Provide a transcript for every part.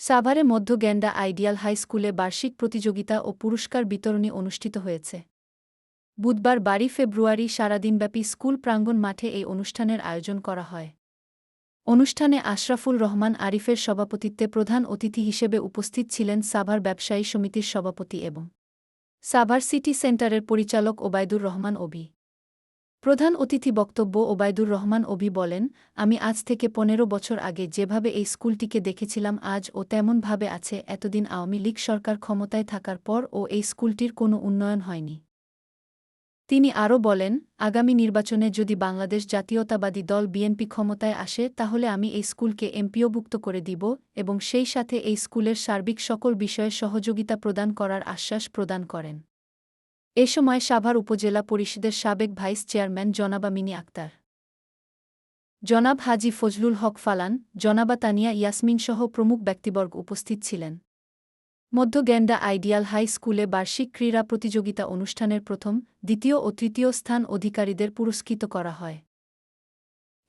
সাভারে মধ্য Genda ideal high স্কুলে বার্ষিক প্রতিযোগিতা ও পুরস্কার বিতরণী অনুষ্ঠিত হয়েছে। বুধবার বারো ফেব্রুয়ারি সারাদিনব্যাপী স্কুল প্রাঙ্গণ মাঠে এই অনুষ্ঠানের আয়োজন করা হয়। অনুষ্ঠানে আশরাফুল রহমান আরিফের সভাপতিত্বে প্রধান অতিথি হিসেবে উপস্থিত ছিলেন সাভার ব্যবসায়ী সমিতির সভাপতি এবং সাভার সিটি সেন্টারের পরিচালক ওবায়দুর রহমান অভি প্রধান অতিথি বক্তব্য ওবায়দুর রহমান অভি বলেন, আমি আজ থেকে পনেরো বছর আগে যেভাবে এই স্কুলটিকে দেখেছিলাম, আজ ও তেমনভাবে আছে। এতদিন আওয়ামী লীগ সরকার ক্ষমতায় থাকার পর ও এই স্কুলটির কোনো উন্নয়ন হয়নি। তিনি আরও বলেন, আগামী নির্বাচনে যদি বাংলাদেশ জাতীয়তাবাদী দল বিএনপি ক্ষমতায় আসে, তাহলে আমি এই স্কুলকে এমপিওভুক্ত করে দিব এবং সেই সাথে এই স্কুলের সার্বিক সকল বিষয়ে সহযোগিতা প্রদান করার আশ্বাস প্রদান করেন। এ সময় সাভার উপজেলা পরিষদের সাবেক ভাইস চেয়ারম্যান জনাবা মিনি আক্তার। জনাব হাজি ফজলুল হক ফালান, জনাবা তানিয়া ইয়াসমিন সহ প্রমুখ ব্যক্তিবর্গ উপস্থিত ছিলেন। মধ্য গ্যান্ডা আইডিয়াল হাই স্কুলে বার্ষিক ক্রীড়া প্রতিযোগিতা অনুষ্ঠানের প্রথম, দ্বিতীয় ও তৃতীয় স্থান অধিকারীদের পুরস্কৃত করা হয়।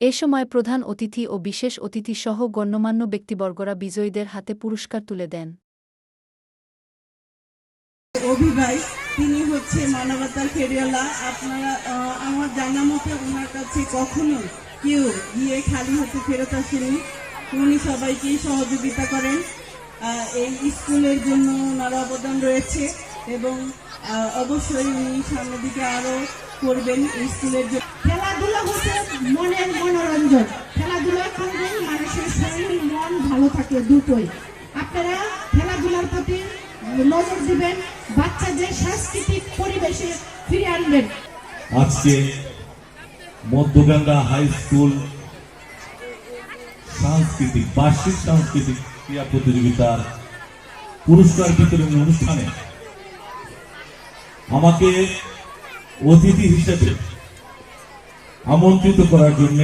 এ সময় প্রধান অতিথি ও বিশেষ অতিথি সহ গণ্যমান্য ব্যক্তিবর্গরা বিজয়ীদের হাতে পুরস্কার তুলে দেন। অভিভাই, তিনি হচ্ছে মানবতার ফেরিওয়ালা আপনারা আমার জানা মতে ওনার কাছে কখনো কেউ গিয়ে খালি হাতে ফেরত আসেনি। উনি সবাইকেই সহযোগিতা করেন। এই স্কুলের জন্য ওনার অবদান রয়েছে এবং আহ, অবশ্যই উনি সামনের দিকে আরও করবেন এই স্কুলের জন্য। খেলাধুলা হচ্ছে মনের মনোরঞ্জন। খেলাধুলা করলে মানুষের শরীর মন ভালো থাকে দুটোই। আপনারা খেলাধুলার প্রতি নজর দিবেন বাচ্চাদের সাংস্কৃতিক পরিবেশে ফিরে আনবেন। আজকে মধ্যগঙ্গা হাই স্কুল সাংস্কৃতিক বার্ষিক সাংস্কৃতিক ক্রীড়া প্রতিযোগিতার পুরস্কার বিতরণ অনুষ্ঠানে আমাকে অতিথি হিসেবে আমন্ত্রিত করার জন্য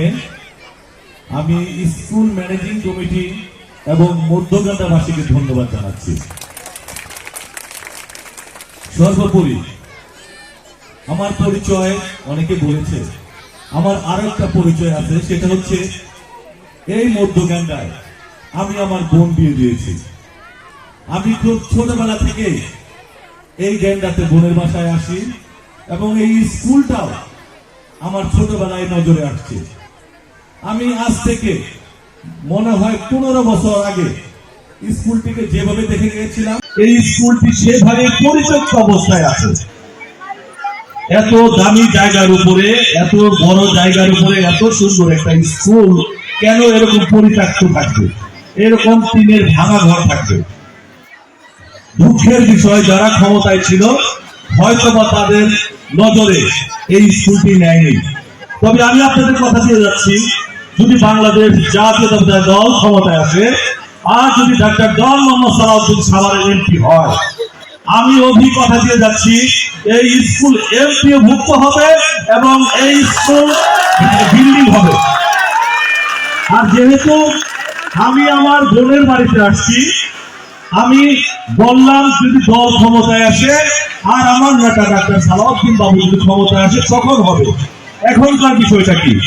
আমি স্কুল ম্যানেজিং কমিটি এবং ধন্যবাদ জানাচ্ছি। সর্বোপরি আমার পরিচয়, অনেকে বলেছে, আমার আরও একটা পরিচয় আছে, সেটা হচ্ছে এই মধ্যগান্ডায় আমি আমার বোন বিয়ে দিয়েছি। আমি খুব ছোটবেলা থেকে এই গ্যান্ডাতে বোনের বাসায় আসি এবং এই স্কুলটাও আমার ছোটবেলায় নজরে আসছে। আমি আজ থেকে মনে হয় পনেরো বছর আগে স্কুলটিকে যেভাবে দেখে গিয়েছিলাম, এই স্কুলটি সেভাবে পরিত্যক্ত অবস্থায় আছে। এত দামি জায়গার উপরে, এত বড় জায়গার উপরে, এত সুন্দর একটা স্কুল কেন এরকম পরিত্যক্ত থাকবে? এরকম টিনের ভাঙা ঘর থাকবে। দুঃখের বিষয় যারা ক্ষমতায় ছিল হয়তো বা তাদের নজরে এই স্কুলটি নেয়নি। তবে আমি আপনাদের কথা দিয়ে যাচ্ছি, যদি বাংলাদেশ জাতীয়তাবাদী দল ক্ষমতায় আসে, আর যদি ডাক্তার জন মোহাম্মদ সালাউদ্দিন সাভারের এমপি হয়, আমি অভিজ্ঞতা দিয়ে যাচ্ছি, এই স্কুল এমপিও ভুক্ত হবে এবং এই স্কুল বিল্ডিং হবে। আর যেহেতু আমি আমার বোনের বাড়িতে আসছি। আমি বললাম, যদি দল ক্ষমতায় আসে, আর আমার নেতা ডাক্তার সালাউদ্দিন বাবু যদি ক্ষমতায় আসে, তখন হবে। এখনকার বিষয়টা কি?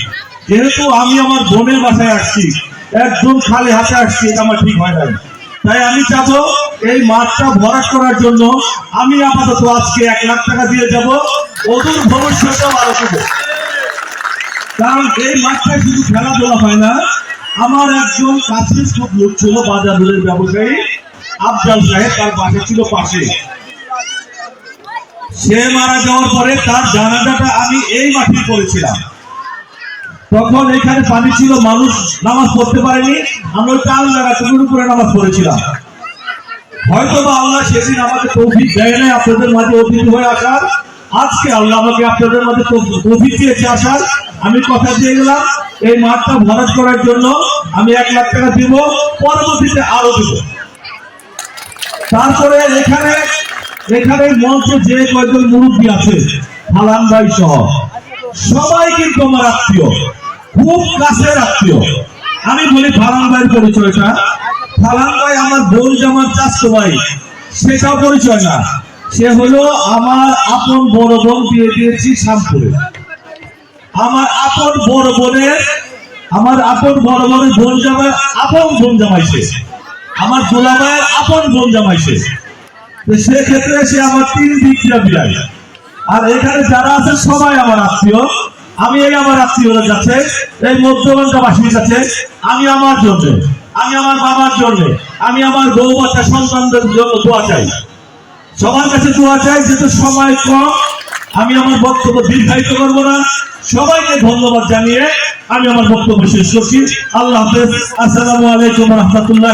যেহেতু আমি আমার বোনের বাসায় আসছি, একদম খালি হাতে আসছি, এটা আমার ঠিক হয় নাই। তাই আমি চাবো, এই মাঠটা ভরাট করার জন্য আমি আপাতত আজকে এক লাখ টাকা দিয়ে যাব। অদূর ভবিষ্যতেও আরও কারণ এই মাঠটায় শুধু খেলাধুলা হয় না আমার একজন কাছের খুব লোক ছিল বাজারের ব্যবসায়ী, আফজাল সাহেব, তার বাসা ছিল পাশে। সে মারা যাওয়ার পরে তার জানাজাটা আমি এই মাঠে করেছিলাম। তখন এখানে পানি ছিল, মানুষ নামাজ পড়তে পারেনি, আমরা ওই কাল লাগাতুর উপরে নামাজ পড়েছিলাম। হয়তো বা আল্লাহ সেদিন আমাকে তৌফিক দেয় নাই, আপনাদের মাঝে অতিথি হয়ে আসার। আজকে আল্লাহ আমাকে আপনাদের তৌ- তৌফিক দিয়েছে আসার। আমি কথা দিয়ে গেলাম, এই মাঠটা ভরাট করার জন্য আমি এক লাখ টাকা দিব, পরবর্তীতে আরও দিব। তারপরে এখানে এখানে মঞ্চে যে কয়েকজন মুরব্বী আছে হালান ভাই সহ, সবাই কিন্তু আমার আত্মীয়, খুব কাছের আত্মীয়। আমি বলি ফালান ভাইয়ের পরিচয়টা। ফালান ভাই আমার বোন জামার চাষতো ভাই, সেটাও পরিচয় না। সে হলো আমার আপন বড় বোন বিয়ে দিয়েছি শ্যামপুরে। আমার আপন বড় বোনের আমার আপন বড় বোনের বোন জামাই আপন বোন জামাইছে। আমার গোলামায়ের আপন বোন জামাইছে। সেক্ষেত্রে সে আমার তিন দিক দিয়ে বিরাই আর এখানে যারা আছে সবাই আমার আত্মীয়। আমি এই আমার আত্মীয়রা কাছে এই মধ্যবাসীর কাছে আমি আমার জন্য, আমি আমার বাবার জন্য, আমি আমার বউ বাচ্চা সন্তানদের জন্য দোয়া চাই। সবার কাছে দোয়া চাই, যেহেতু সময় কম, আমি আমার বক্তব্য দীর্ঘায়িত করব না। সবাইকে ধন্যবাদ জানিয়ে আমি আমার বক্তব্য শেষ করছি। আল্লাহ হাফেজ। আসসালামু আলাইকুম রহমতুল্লাহ